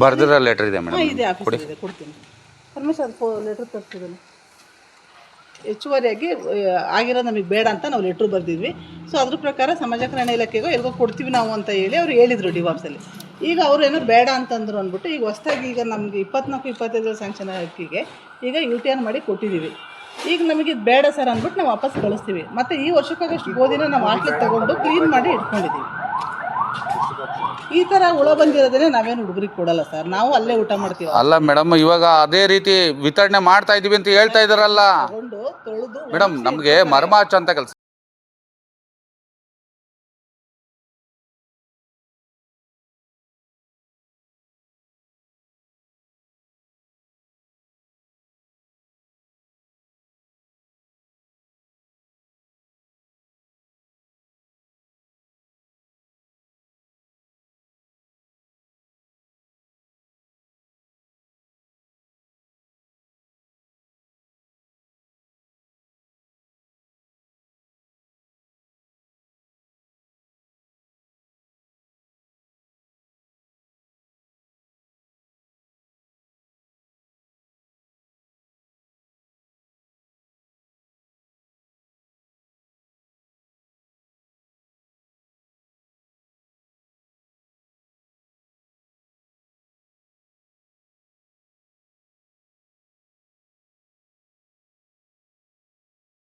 ಬರ್ದಿರೋ letter ಇದೆ madam ಇದೆ ಕೊಡ್ತೀನಿ. ಪರ್ಮಿಷನ್ ಲೆಟ್ರ್ ತರಿಸಿದ್ದಾನೆ ಹೆಚ್ಚುವರಿಯಾಗಿ ಆಗಿರೋ ನಮಗೆ ಬೇಡ ಅಂತ ನಾವು ಲೆಟ್ರ್ ಬರೆದಿದ್ವಿ. ಸೊ ಅದ್ರ ಪ್ರಕಾರ ಸಮಾಜ ಕಲ್ಯಾಣ ಇಲಾಖೆಗೂ ಎಲ್ಗೋ ಕೊಡ್ತೀವಿ ನಾವು ಅಂತ ಹೇಳಿ ಅವ್ರು ಹೇಳಿದರು ಡಿವಾಮ್ಸಲ್ಲಿ ಈಗ ಅವ್ರು ಏನೋ ಬೇಡ ಅಂತಂದ್ರು ಅಂದ್ಬಿಟ್ಟು ಈಗ ಹೊಸ್ದಾಗಿ ಈಗ ನಮಗೆ ಇಪ್ಪತ್ನಾಲ್ಕು ಇಪ್ಪತ್ತೈದು ಸ್ಯಾಂಕ್ಷನ್ ಅಕ್ಕಿಗೆ ಈಗ ಯು ಟಿ ಆರ್ ಮಾಡಿ ಕೊಟ್ಟಿದ್ದೀವಿ ಈಗ ನಮಗೆ ಇದು ಬೇಡ ಸರ್ ಅಂದ್ಬಿಟ್ಟು ನಾವು ವಾಪಸ್ ಕಳಿಸ್ತೀವಿ. ಮತ್ತು ಈ ವರ್ಷಕ್ಕಾಗಷ್ಟು ಗೋಧಿನ ನಾವು ಆಟ್ಲಿಗೆ ತಗೊಂಡು ಕ್ಲೀನ್ ಮಾಡಿ ಇಟ್ಕೊಂಡಿದ್ದೀವಿ ಈ ತರ ಹುಳ ಬಂದಿರೋದನ್ನೇ ನಾವೇನು ಹುಡುಗರಿಗೆ ಕೊಡಲ್ಲ ಸರ್. ನಾವು ಅಲ್ಲೇ ಊಟ ಮಾಡ್ತೀವಿ. ಅಲ್ಲ ಮೇಡಮ್ ಇವಾಗ ಅದೇ ರೀತಿ ವಿತರಣೆ ಮಾಡ್ತಾ ಇದೀವಿ ಅಂತ ಹೇಳ್ತಾ ಇದಾರಲ್ಲ. ತೊಳೆದು ಮೇಡಮ್ ನಮ್ಗೆ ಮರ್ಮಾಚ ಅಂತ ಕೆಲಸ